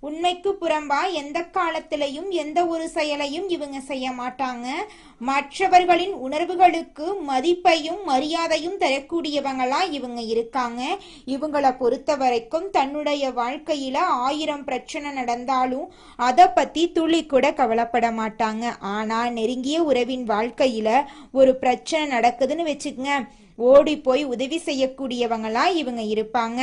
உண்மைக்கு புறம்பா எந்த காலத்திலையும் எந்த ஒரு செயலையும் இவங்க செய்ய மாட்டாங்க. மற்றவர்களின் உணர்வுகளுக்கு மதிப்பையும் மரியாதையும் தரக்கூடியவங்களா இவங்க இருக்காங்க. இவங்கள பொறுத்த வரைக்கும் தன்னுடைய வாழ்க்கையில ஆயிரம் பிரச்சனை நடந்தாலும் அதை பத்தி துளி கூட கவலைப்பட மாட்டாங்க. ஆனா நெருங்கிய உறவின் வாழ்க்கையில ஒரு பிரச்சனை நடக்குதுன்னு வச்சுக்கங்க. ஓடி போய் உதவி செய்யக்கூடியவங்களா இவங்க இருப்பாங்க.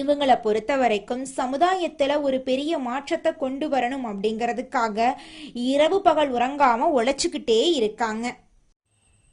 இவங்களை பொறுத்த வரைக்கும் சமுதாயத்துல ஒரு பெரிய மாற்றத்தை கொண்டு வரணும் அப்படிங்கிறதுக்காக இரவு பகல் உறங்காம உழைச்சுக்கிட்டே இருக்காங்க.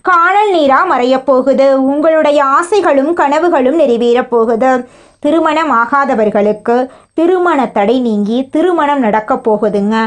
காணல் நீரா மறையப் போகுது. உங்களுடைய ஆசைகளும் கனவுகளும் நிறைவேறப் போகுது. திருமணம் ஆகாதவர்களுக்கு திருமண தடை நீங்கி திருமணம் நடக்க போகுதுங்க.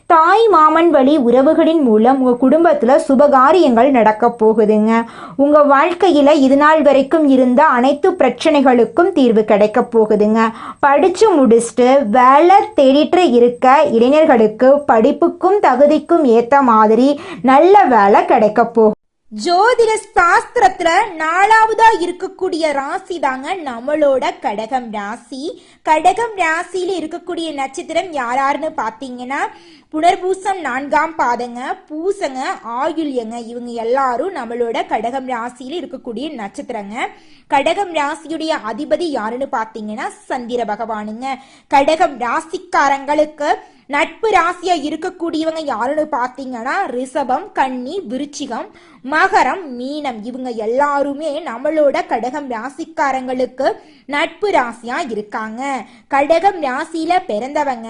தாய் மாமன் வழி உறவுகளின் மூலம் உங்கள் குடும்பத்தில் சுபகாரியங்கள் நடக்க போகுதுங்க. உங்கள் வாழ்க்கையில் இது நாள் வரைக்கும் இருந்த அனைத்து பிரச்சனைகளுக்கும் தீர்வு கிடைக்க போகுதுங்க. படித்து முடிச்சுட்டு வேலை தேடிட்டு இருக்க இளைஞர்களுக்கு படிப்புக்கும் தகுதிக்கும் ஏற்ற மாதிரி நல்ல வேலை கிடைக்க போகுது. ஜோதிட சாஸ்திரத்துல நாலாவதா இருக்கக்கூடிய ராசி தாங்க நம்மளோட கடகம் ராசி. கடகம் ராசியில இருக்கக்கூடிய நட்சத்திரம் யாராருன்னு பாத்தீங்கன்னா புனர்பூசம் நான்காம் பாதங்க பூசங்க ஆயுள்யங்க இவங்க எல்லாரும் நம்மளோட கடகம் ராசியில இருக்கக்கூடிய நட்சத்திரங்க. கடகம் ராசியுடைய அதிபதி யாருன்னு பாத்தீங்கன்னா சந்திர பகவானுங்க. கடகம் ராசிக்காரங்களுக்கு நட்பு ராசியா இருக்கக்கூடியவங்க யாருன்னு பாத்தீங்கன்னா ரிஷபம் கன்னி விருச்சிகம் மகரம் மீனம். இவங்க எல்லாருமே நம்மளோட கடகம் ராசிக்காரங்களுக்கு நட்பு ராசியா இருக்காங்க. கடகம் ராசியில பிறந்தவங்க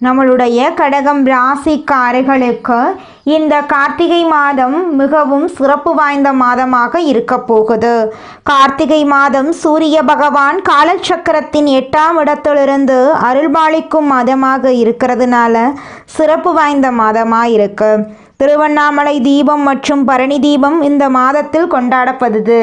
நம்மளுடைய கடகம் ராசிக்காரர்களுக்கு இந்த கார்த்திகை மாதம் மிகவும் சிறப்பு வாய்ந்த மாதமாக இருக்க போகுது. கார்த்திகை மாதம் சூரிய பகவான் காலச்சக்கரத்தின் எட்டாம் இடத்திலிருந்து அருள்பாலிக்கும் மாதமாக இருக்கிறதுனால சிறப்பு வாய்ந்த மாதமாக இருக்குது திருவண்ணாமலை தீபம் மற்றும் பரணி தீபம் இந்த மாதத்தில் கொண்டாடப்படுது.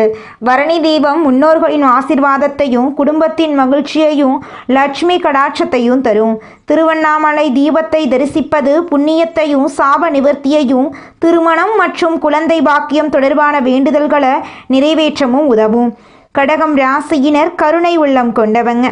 பரணி தீபம் முன்னோர்களின் ஆசிர்வாதத்தையும் குடும்பத்தின் மகிழ்ச்சியையும் லட்சுமி கடாட்சத்தையும் தரும். திருவண்ணாமலை தீபத்தை தரிசிப்பது புண்ணியத்தையும் சாப நிவர்த்தியையும் திருமணம் மற்றும் குழந்தை பாக்கியம் தொடர்பான வேண்டுதல்களை நிறைவேற்றவும் உதவும். கடகம் ராசியினர் கருணை உள்ளம் கொண்டவங்க.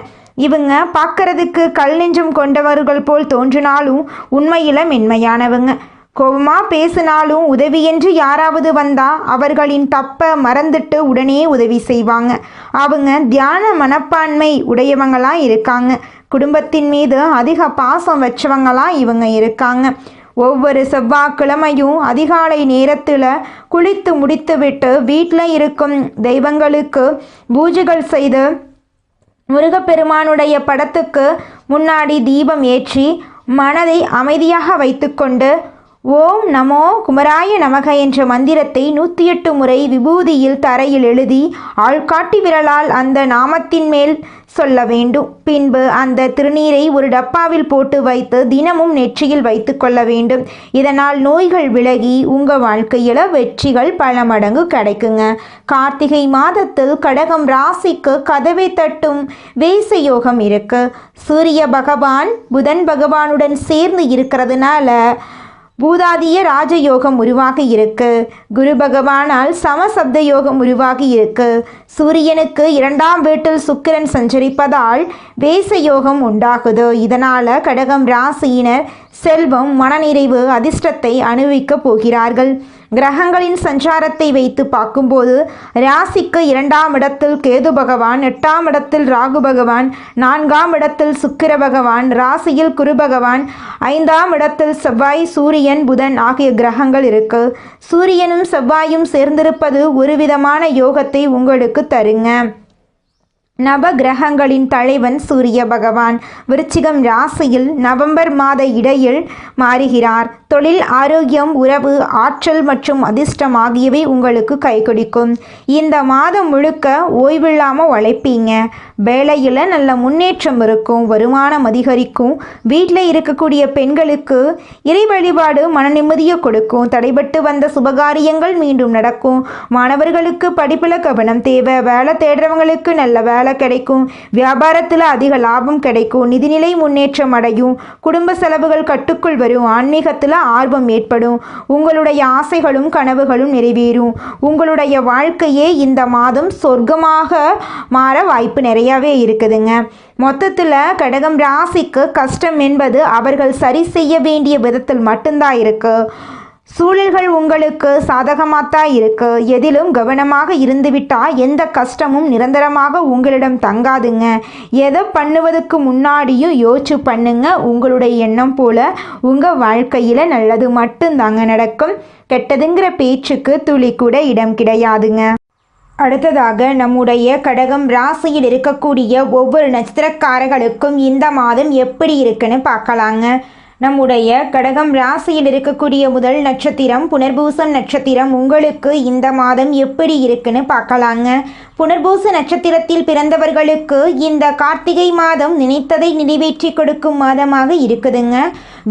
இவங்க பார்க்கறதுக்கு கல் நெஞ்சம் கொண்டவர்கள் போல் தோன்றினாலும் உண்மையில மென்மையானவங்க. கோபமா பேசினாலும் உதவியென்று யாராவது வந்தா அவர்களின் தப்ப மறந்துட்டு உடனே உதவி செய்வாங்க. அவங்க தியான மனப்பான்மை உடையவங்களா இருக்காங்க. குடும்பத்தின் மீது அதிக பாசம் வச்சவங்களா இவங்க இருக்காங்க. ஒவ்வொரு செவ்வாய்க்கிழமையும் அதிகாலை நேரத்தில் குளித்து முடித்துவிட்டு வீட்டில் இருக்கும் தெய்வங்களுக்கு பூஜைகள் செய்து முருகப்பெருமானுடைய படத்துக்கு முன்னாடி தீபம் ஏற்றி மனதை அமைதியாக வைத்துக்கொண்டு ஓம் நமோ குமராய நமக என்ற மந்திரத்தை நூற்றி எட்டு முறை விபூதியில் தரையில் எழுதி ஆள்காட்டி விரலால் அந்த நாமத்தின் மேல் சொல்ல வேண்டும். பின்பு அந்த திருநீரை ஒரு டப்பாவில் போட்டு வைத்து தினமும் நெற்றியில் வைத்து கொள்ள வேண்டும். இதனால் நோய்கள் விலகி உங்கள் வாழ்க்கையில் வெற்றிகள் பல மடங்கு கிடைக்குங்க. கார்த்திகை மாதத்தில் கடகம் ராசிக்கு கதவை தட்டும் வேச யோகம் இருக்கு. சூரிய பகவான் புதன் பகவானுடன் சேர்ந்து இருக்கிறதுனால பூதாதிய ராஜயோகம் உருவாகி இருக்கு. குரு பகவானால் சமசப்த யோகம் உருவாகி இருக்கு. சூரியனுக்கு இரண்டாம் வீட்டில் சுக்கிரன் சஞ்சரிப்பதால் வேச யோகம் உண்டாகுது. இதனால கடகம் ராசியினர் செல்வம் மனநிறைவு அதிர்ஷ்டத்தை அனுபவிக்கப் போகிறார்கள். கிரகங்களின் சஞ்சாரத்தை வைத்து பார்க்கும்போது ராசிக்கு இரண்டாம் இடத்தில் கேது பகவான் எட்டாம் இடத்தில் ராகு பகவான் நான்காம் இடத்தில் சுக்கிர பகவான் ராசியில் குரு பகவான் ஐந்தாம் இடத்தில் செவ்வாய் சூரியன் புதன் ஆகிய கிரகங்கள் இருக்கு. சூரியனும் செவ்வாயும் சேர்ந்திருப்பது ஒரு விதமான யோகத்தை உங்களுக்கு தருங்க. நவ கிரகங்களின் தலைவன் சூரிய பகவான். விருச்சிகம் ராசியில் நவம்பர் மாத இடையில் மாறுகிறார். தொழில் ஆரோக்கியம் உறவு ஆற்றல் மற்றும் அதிர்ஷ்டம் ஆகியவை உங்களுக்கு கை கொடுக்கும். இந்த மாதம் முழுக்க ஓய்வில்லாமல் உழைப்பீங்க. வேலையில் நல்ல முன்னேற்றம் இருக்கும் வருமானம் அதிகரிக்கும். வீட்டில் இருக்கக்கூடிய பெண்களுக்கு இறை வழிபாடு மன நிம்மதியை கொடுக்கும். தடைபட்டு வந்த சுபகாரியங்கள் மீண்டும் நடக்கும். மாணவர்களுக்கு படிப்பில் கவனம் தேவை. வேலை தேடுறவங்களுக்கு நல்ல வேலை கிடைக்கும். வியாபாரத்தில் அதிக லாபம் கிடைக்கும். நிதிநிலை முன்னேற்றம் அடையும். குடும்ப செலவுகள் கட்டுக்குள் வரும். ஆன்மீகத்தில் ஆர்வம் ஏற்படும். உங்களுடைய ஆசைகளும் கனவுகளும் நிறைவேறும். உங்களுடைய வாழ்க்கையே இந்த மாதம் சொர்க்கமாக மாற வாய்ப்பு நிறையாவே இருக்குதுங்க. மொத்தத்தில் கடகம் ராசிக்கு கஷ்டம் என்பது அவர்கள் சரி செய்ய வேண்டிய விதத்தில் மட்டும்தான் இருக்குது சூழல்கள் உங்களுக்கு சாதகமாகத்தான் இருக்கு. எதிலும் கவனமாக இருந்துவிட்டா எந்த கஷ்டமும் நிரந்தரமாக உங்களிடம் தங்காதுங்க. எதை பண்ணுவதற்கு முன்னாடியும் யோசிச்சு பண்ணுங்க. உங்களுடைய எண்ணம் போல உங்கள் வாழ்க்கையில் நல்லது மட்டும்தாங்க நடக்கும். கெட்டதுங்கிற பேச்சுக்கு துளி கூட இடம் கிடையாதுங்க. அடுத்ததாக நம்முடைய கடகம் ராசியில் இருக்கக்கூடிய ஒவ்வொரு நட்சத்திரக்காரர்களுக்கும் இந்த மாதம் எப்படி இருக்குன்னு பார்க்கலாங்க. நம்முடைய கடகம் ராசியில் இருக்கக்கூடிய முதல் நட்சத்திரம் புனர்பூசம் நட்சத்திரம். உங்களுக்கு இந்த மாதம் எப்படி இருக்குன்னு பார்க்கலாங்க. புனர்பூச நட்சத்திரத்தில் பிறந்தவர்களுக்கு இந்த கார்த்திகை மாதம் நினைத்ததை நிறைவேற்றி கொடுக்கும் மாதமாக இருக்குதுங்க.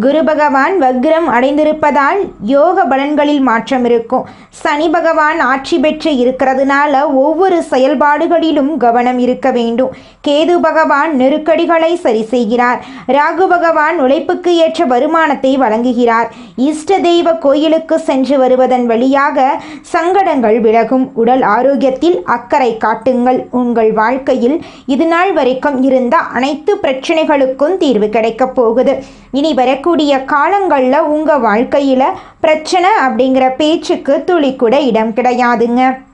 குரு பகவான் வக்ரம் அடைந்திருப்பதால் யோக பலன்களில் மாற்றம் இருக்கும். சனி பகவான் ஆட்சி பெற்று இருக்கிறதுனால ஒவ்வொரு செயல்பாடுகளிலும் கவனம் இருக்க வேண்டும். கேது பகவான் நெருக்கடிகளை சரி செய்கிறார். ராகு பகவான் உழைப்புக்கு ஏற்ற வருமானத்தை வழங்குகிறார். இஷ்ட தெய்வ கோயிலுக்கு சென்று வருவதன் வழியாக சங்கடங்கள் விலகும். உடல் ஆரோக்கியத்தில் அக்கறை காட்டுங்கள். உங்கள் வாழ்க்கையில் இது நாள் வரைக்கும் இருந்த அனைத்து பிரச்சனைகளுக்கும் தீர்வு கிடைக்கப் போகுது. இனி வரக்கூடிய காலங்களில் உங்கள் வாழ்க்கையில் பிரச்சனை அப்படிங்கிற பேச்சுக்கு துளி கூட இடம் கிடையாதுங்க.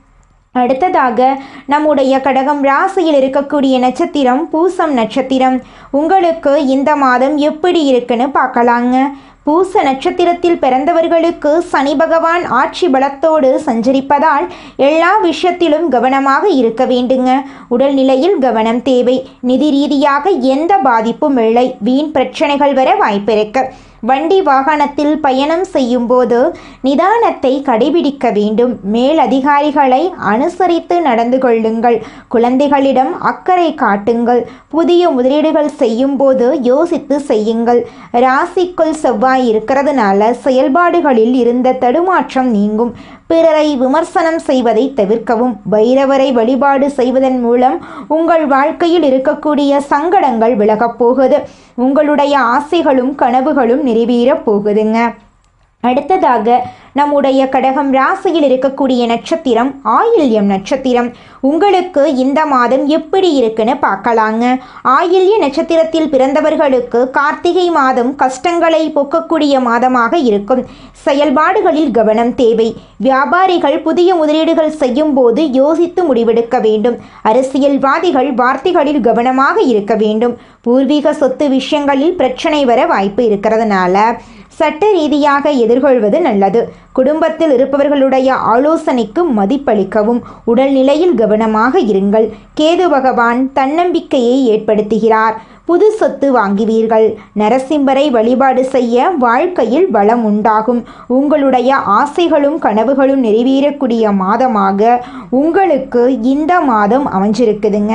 அடுத்ததாக நம்முடைய கடகம் ராசியில் இருக்கக்கூடிய நட்சத்திரம் பூசம் நட்சத்திரம். உங்களுக்கு இந்த மாதம் எப்படி இருக்குன்னு பார்க்கலாங்க. பூச நட்சத்திரத்தில் பிறந்தவர்களுக்கு சனி பகவான் ஆட்சி பலத்தோடு சஞ்சரிப்பதால் எல்லா விஷயத்திலும் கவனமாக இருக்க வேண்டுங்க. உடல்நிலையில் கவனம் தேவை. நிதி ரீதியாக எந்த பாதிப்பும் இல்லை. வீண் பிரச்சனைகள் வர வாய்ப்பிருக்கு. வண்டி வாகனத்தில் பயணம் செய்யும்போது நிதானத்தை கடைபிடிக்க வேண்டும். மேல் அதிகாரிகளை அனுசரித்து நடந்து கொள்ளுங்கள். குழந்தைகளிடம் அக்கறை காட்டுங்கள். புதிய முதலீடுகள் செய்யும்போது யோசித்து செய்யுங்கள். ராசிக்குள் செவ்வாய் இருக்கிறதுனால செயல்பாடுகளில் இருந்த தடுமாற்றம் நீங்கும். பிறரை விமர்சனம் செய்வதை தவிர்க்கவும். பைரவரை வழிபாடு செய்வதன் மூலம் உங்கள் வாழ்க்கையில் இருக்கக்கூடிய சங்கடங்கள் விலகப் போகுது. உங்களுடைய ஆசைகளும் கனவுகளும் நிறைவேறப் போகுதுங்க. அடுத்ததாக நம்முடைய கடகம் ராசியில் இருக்கக்கூடிய நட்சத்திரம் ஆயில்யம் நட்சத்திரம். உங்களுக்கு இந்த மாதம் எப்படி இருக்குன்னு பார்க்கலாங்க. ஆயில்ய நட்சத்திரத்தில் பிறந்தவர்களுக்கு கார்த்திகை மாதம் கஷ்டங்களை போக்கக்கூடிய மாதமாக இருக்கும். செயல்பாடுகளில் கவனம் தேவை. வியாபாரிகள் புதிய முதலீடுகள் செய்யும் போது யோசித்து முடிவெடுக்க வேண்டும். அரசியல்வாதிகள் வார்த்தைகளில் கவனமாக இருக்க வேண்டும். பூர்வீக சொத்து விஷயங்களில் பிரச்சனை வர வாய்ப்பு இருக்கிறதுனால. சட்ட ரீதியாக எதிர்கொள்வது நல்லது. குடும்பத்தில் இருப்பவர்களுடைய ஆலோசனைக்கு மதிப்பளிக்கவும் உடல்நிலையில் கவனமாக இருங்கள். கேது பகவான் தன்னம்பிக்கையை ஏற்படுத்துகிறார். புது சொத்து வாங்குவீர்கள். நரசிம்மரை வழிபாடு செய்ய வாழ்க்கையில் வளம் உண்டாகும். உங்களுடைய ஆசைகளும் கனவுகளும் நிறைவேறக்கூடிய மாதமாக உங்களுக்கு இந்த மாதம் அமைஞ்சிருக்குதுங்க.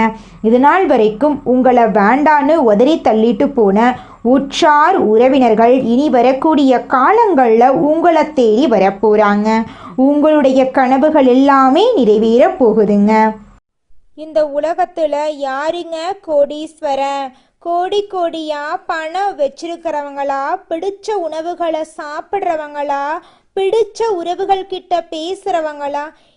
இது நாள் வரைக்கும் உங்களை வேண்டான்னு உதறி தள்ளிட்டு போன உற்றார் உறவினர்கள் இனி வரக்கூடிய காலங்களில் உங்களை தேடி வரப்போகிறாங்க உங்களுடைய கனவுகள் எல்லாமே நிறைவேற போகுதுங்க. இந்த உலகத்தில் யாருங்க கோடீஸ்வரன் கோடி கோடியா பணம் வச்சிருக்கிறவங்களா? பிடிச்ச உணவுகளை சாப்பிட்றவங்களா? பிடிச்ச உறவுகள் கிட்ட பேசுறவங்களா?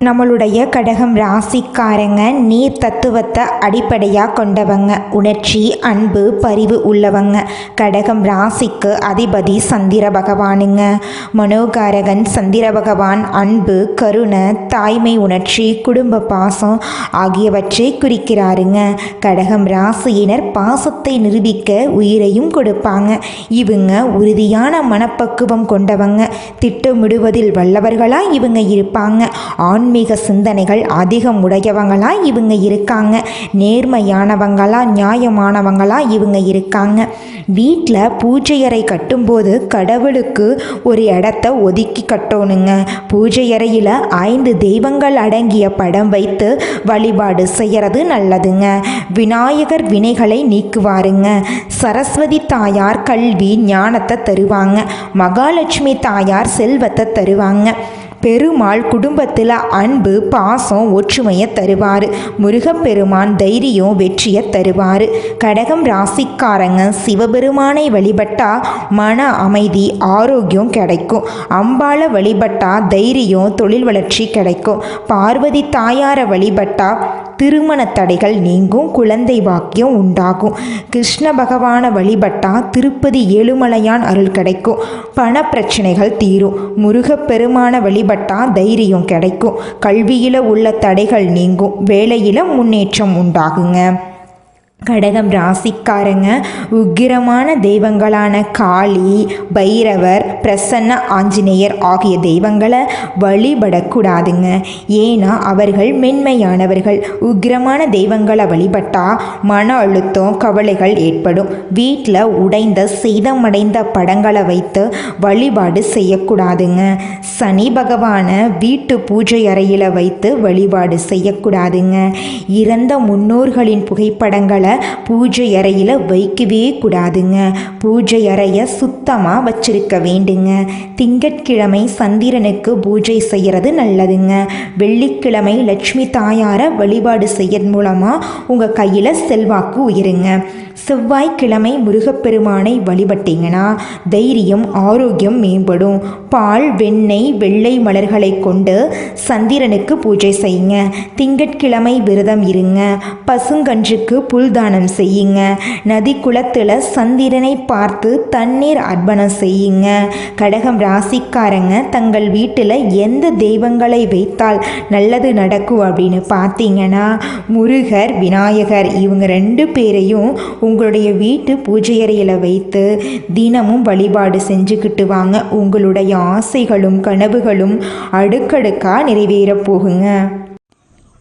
நம்மளுடைய கடகம் ராசிக்காரங்க நீர் தத்துவத்தை அடிப்படையாக கொண்டவங்க. உணர்ச்சி அன்பு பரிவு உள்ளவங்க. கடகம் ராசிக்கு அதிபதி சந்திர பகவானுங்க. மனோகாரகன் சந்திர பகவான் அன்பு கருணை தாய்மை உணர்ச்சி குடும்ப பாசம் ஆகியவற்றை குறிக்கிறாருங்க. கடகம் ராசியினர் பாசத்தை நிரூபிக்க உயிரையும் கொடுப்பாங்க. இவங்க உறுதியான மனப்பக்குவம் கொண்டவங்க. திட்டமிடுவதில் வல்லவர்களாக இவங்க இருப்பாங்க. ஆண் ஆன்மீக சிந்தனைகள் அதிகம் உடையவங்களா இவங்க இருக்காங்க. நேர்மையானவங்களா நியாயமானவங்களா இவங்க இருக்காங்க. வீட்டில் பூஜை அறை கட்டும்போது கடவுளுக்கு ஒரு இடத்த ஒதுக்கி கட்டணுங்க. பூஜை அறையில் ஐந்து தெய்வங்கள் அடங்கிய படம் வைத்து வழிபாடு செய்கிறது நல்லதுங்க. விநாயகர் வினைகளை நீக்குவாருங்க. சரஸ்வதி தாயார் கல்வி ஞானத்தை தருவாங்க. மகாலட்சுமி தாயார் செல்வத்தை தருவாங்க. பெருமாள் குடும்பத்தில் அன்பு பாசம் ஒற்றுமையை தருவார். முருகப்பெருமான் தைரியம் வெற்றியை தருவார். கடகம் ராசிக்காரங்க சிவபெருமானை வழிபட்டா மன அமைதி ஆரோக்கியம் கிடைக்கும். அம்பாளை வழிபட்டா தைரியம் தொழில் வளர்ச்சி கிடைக்கும். பார்வதி தாயாரை வழிபட்டா திருமண தடைகள் நீங்கும் குழந்தை வாக்கியம் உண்டாகும். கிருஷ்ண பகவானை வழிபட்டா திருப்பதி ஏழுமலையான் அருள் கிடைக்கும். பண பிரச்சனைகள் தீரும். முருகப்பெருமான வழிபட்டா தைரியம் கிடைக்கும். கல்வியில் உள்ள தடைகள் நீங்கும். வேலையில் முன்னேற்றம் உண்டாகுங்க. கடகம் ராசிக்காரங்க உக்கிரமான தெய்வங்களான காளி பைரவர் பிரசன்ன ஆஞ்சநேயர் ஆகிய தெய்வங்களை வழிபடக்கூடாதுங்க. ஏன்னா அவர்கள் மென்மையானவர்கள். உக்கிரமான தெய்வங்களை வழிபட்டா மன அழுத்தம் கவலைகள் ஏற்படும். வீட்டில் உடைந்த சேதமடைந்த படங்களை வைத்து வழிபாடு செய்யக்கூடாதுங்க. சனி பகவானை வீட்டு பூஜை அறையில் வைத்து வழிபாடு செய்யக்கூடாதுங்க. இறந்த முன்னோர்களின் புகைப்படங்களை பூஜை அறையில் வைக்கவே கூடாதுங்க. பூஜை அறையை சுத்தமாக வச்சிருக்க வேண்டுங்க. திங்கட்கிழமை சந்திரனுக்கு பூஜை செய்கிறது நல்லதுங்க. வெள்ளிக்கிழமை லட்சுமி தாயாரை வழிபாடு செய்யறது மூலமாக உங்கள் கையில் செல்வாக்கு உயருங்க. செவ்வாய்க்கிழமை முருகப்பெருமானை வழிபட்டீங்கன்னா தைரியம் ஆரோக்கியம் மேம்படும். பால் வெண்ணெய் வெள்ளை மலர்களை கொண்டு சந்திரனுக்கு பூஜை செய்யுங்க. திங்கட்கிழமை விரதம் இருங்க. பசுங்கன்றுக்கு தானம் செய்யுங்க. நதி குளத்தில் சந்திரனை பார்த்து தண்ணீர் அர்ப்பணம் செய்யுங்க. கடகம் ராசிக்காரங்க தங்கள் வீட்டில் எந்த தெய்வங்களை வைத்தால் நல்லது நடக்கும் அப்படின்னு பார்த்தீங்கன்னா முருகர் விநாயகர் இவங்க ரெண்டு பேரையும் உங்களுடைய வீட்டு பூஜை அறையில் வைத்து தினமும் வழிபாடு செஞ்சுக்கிட்டு வாங்க. உங்களுடைய ஆசைகளும் கனவுகளும் அடுக்கடுக்காக நிறைவேறப் போகுங்க.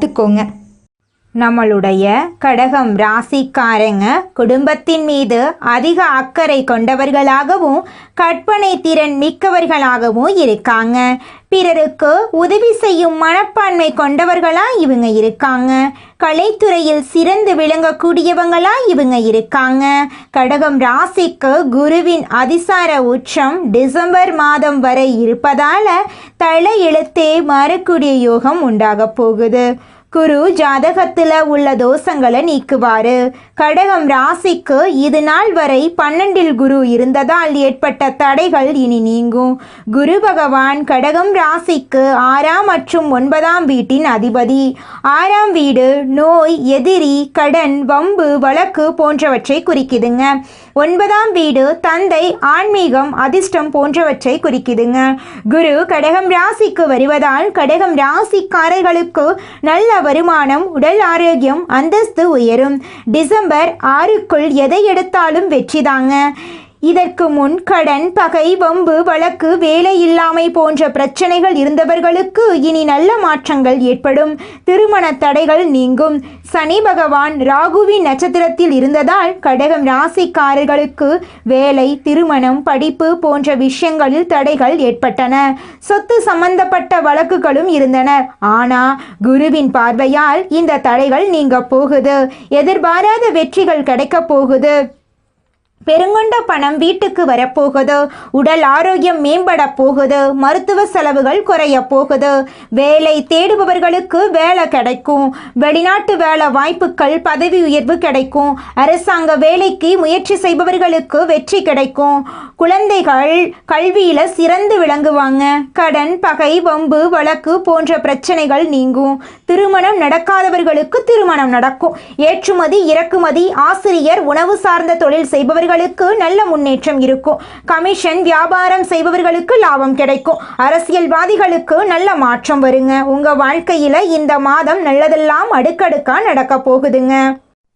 கத்துக்கோங்க நம்மளுடைய கடகம் ராசிக்காரங்க குடும்பத்தின் மீது அதிக அக்கறை கொண்டவர்களாகவும் கற்பனை திறன் மிக்கவர்களாகவும் இருக்காங்க. பிறருக்கு உதவி செய்யும் மனப்பான்மை கொண்டவர்களாக இவங்க இருக்காங்க. கலைத்துறையில் சிறந்து விளங்கக்கூடியவங்களா இவங்க இருக்காங்க. கடகம் ராசிக்கு குருவின் அதிசார உச்சம் டிசம்பர் மாதம் வரை இருப்பதால தலை எழுத்தே மாறக்கூடிய யோகம் உண்டாக போகுது. குரு ஜாதகத்தில் உள்ள தோஷங்களை நீக்குவாரு. கடகம் ராசிக்கு இது நாள் வரை பன்னெண்டில் குரு இருந்ததால் ஏற்பட்ட தடைகள் இனி நீங்கும். குரு பகவான் கடகம் ராசிக்கு ஆறாம் மற்றும் ஒன்பதாம் வீட்டின் அதிபதி. ஆறாம் வீடு நோய் எதிரி கடன் வம்பு வழக்கு போன்றவற்றை குறிக்குதுங்க. ஒன்பதாம் வீடு தந்தை ஆன்மீகம் அதிர்ஷ்டம் போன்றவற்றை குறிக்குதுங்க. குரு கடகம் ராசிக்கு வருவதால் கடகம் ராசிக்காரர்களுக்கு நல்ல வருமானம் உடல் ஆரோக்கியம் அந்தஸ்து உயரும். டிசம்பர் ஆறுக்குள் எதை எடுத்தாலும் வெற்றிதாங்க. இதற்கு முன் கடன் பகை வம்பு வழக்கு வேலை இல்லாமை போன்ற பிரச்சனைகள் இருந்தவர்களுக்கு இனி நல்ல மாற்றங்கள் ஏற்படும். திருமண தடைகள் நீங்கும். சனி பகவான் ராகுவின் நட்சத்திரத்தில் இருந்ததால் கடகம் ராசிக்காரர்களுக்கு வேலை திருமணம் படிப்பு போன்ற விஷயங்களில் தடைகள் ஏற்பட்டன. சொத்து சம்பந்தப்பட்ட வழக்குகளும் இருந்தன. ஆனா குருவின் பார்வையால் இந்த தடைகள் நீங்க போகுது. எதிர்பாராத வெற்றிகள் கிடைக்க போகுது. பெருங்கொண்ட பணம் வீட்டுக்கு வரப்போகுது. உடல் ஆரோக்கியம் மேம்பட போகுது. மருத்துவ செலவுகள் குறைய போகுது. வேலை தேடுபவர்களுக்கு வேலை கிடைக்கும். வெளிநாட்டு வேலை வாய்ப்புகள் பதவி உயர்வு கிடைக்கும். அரசாங்க வேலைக்கு முயற்சி செய்பவர்களுக்கு வெற்றி கிடைக்கும். குழந்தைகள் கல்வியில சிறந்து விளங்குவாங்க. கடன் பகை வம்பு வழக்கு போன்ற பிரச்சனைகள் நீங்கும். திருமணம் நடக்காதவர்களுக்கு திருமணம் நடக்கும். ஏற்றுமதி இறக்குமதி ஆசிரியர் உணவு சார்ந்த தொழில் செய்பவர்களுக்கு நல்ல முன்னேற்றம் இருக்கும். கமிஷன் வியாபாரம் செய்பவர்களுக்கு லாபம் கிடைக்கும். அரசியல்வாதிகளுக்கு நல்ல மாற்றம் வருங்க. உங்க வாழ்க்கையில இந்த மாதம் நல்லதெல்லாம் அடுக்கடுக்கா நடக்க போகுதுங்க.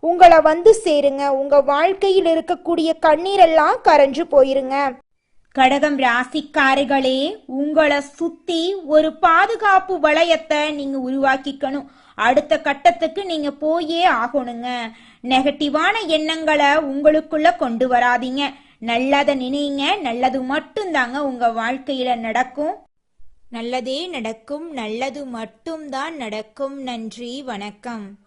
உங்களை வந்து சேருங்க. உங்க வாழ்க்கையில் இருக்கக்கூடிய கண்ணீரெல்லாம் கரைஞ்சு போயிருங்க. கடகம் ராசிக்காரர்களே உங்களை சுத்தி ஒரு பாதுகாப்பு வளையத்தை நீங்க உருவாக்கிக்கணும். அடுத்த கட்டத்துக்கு நீங்க போயே ஆகணுங்க. நெகட்டிவான எண்ணங்களை உங்களுக்குள்ள கொண்டு வராதீங்க. நல்லதை நினைங்க. நல்லது மட்டும்தாங்க உங்க வாழ்க்கையில நடக்கும். நல்லதே நடக்கும். நல்லது மட்டும்தான் நடக்கும். நன்றி. வணக்கம்.